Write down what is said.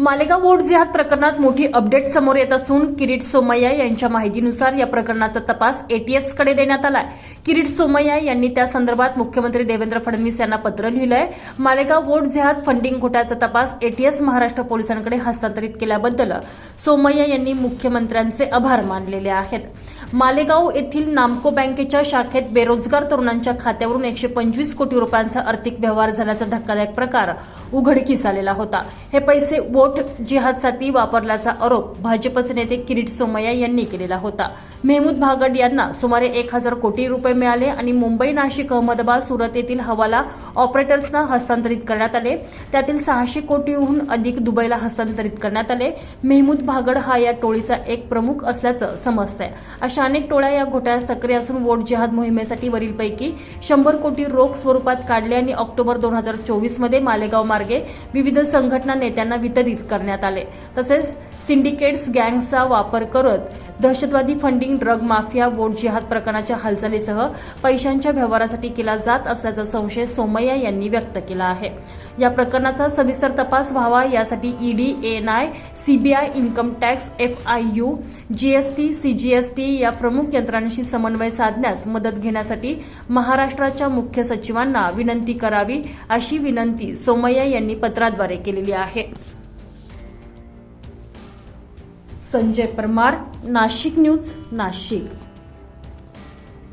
Malegaon vote जिहाद प्रकरणात मोठी अपडेट समोर येत असून किरीट सोमय्या यांच्या माहितीनुसार या प्रकरणाचा तपास एटीएसकडे देण्यात आलाय. किरीट सोमय्या यांनी त्या संदर्भात मुख्यमंत्री देवेंद्र फडणवीस यांना पत्र लिहिलंय. मालेगाव वोट जिहाद फंडिंग घोटाळ्याचा तपास एटीएस महाराष्ट्र पोलिसांकडे हस्तांतरित केल्याबद्दल सोमय्या यांनी मुख्यमंत्र्यांचे आभार मानलेले आहेत. मालेगाव येथील नामको बँकेच्या शाखेत बेरोजगार तरुणांच्या खात्यावरून एकशे पंचवीस कोटी रुपयांचा आर्थिक व्यवहार झाल्याचा धक्कादायक प्रकार उघडकीस आलेला होता. हे पैसे वोट जिहादसाठी वापरल्याचा आरोप भाजपचे नेते किरीट सोमय्या यांनी केलेला होता. मेहमूद भागड यांना सुमारे एक हजार कोटी रुपये मिळाले आणि मुंबई नाशिक अहमदाबाद सुरत येथील हवाला ऑपरेटर्सना हस्तांतरित करण्यात आले. त्यातील सहाशे कोटीहून अधिक दुबईला हस्तांतरित करण्यात आले. मेहमूद भागड हा या टोळीचा एक प्रमुख असल्याचं समजतंय. अशा अनेक टोळ्या या घोटाळ्यात सक्रिय असून वोट जिहाद मोहिमेसाठी वरीलपैकी शंभर कोटी रोख स्वरूपात काढले आणि ऑक्टोबर दोन हजार चोवीसमध्ये मालेगाव मार्गे विविध संघटना नेत्यांना वितरित करण्यात आले. तसेच सिंडिकेट्स गँगचा वापर करत दहशतवादी फंडिंग ड्रग माफिया वोट जिहाद प्रकरणाच्या हालचालीसह पैशांच्या व्यवहारासाठी केला जात असल्याचा संशय सोमय्या यांनी व्यक्त केला आहे. या प्रकरणाचा सविस्तर तपास व्हावा यासाठी ED NIA CBI income tax F I U GST CGST या प्रमुख यंत्रणांशी समन्वय साधण्यास मदत घेण्यासाठी महाराष्ट्राच्या मुख्य सचिवांना विनंती करावी अशी विनंती सोमय्या यांनी पत्राद्वारे केलेली आहे. संजय परमार नाशिक न्यूज नाशिक.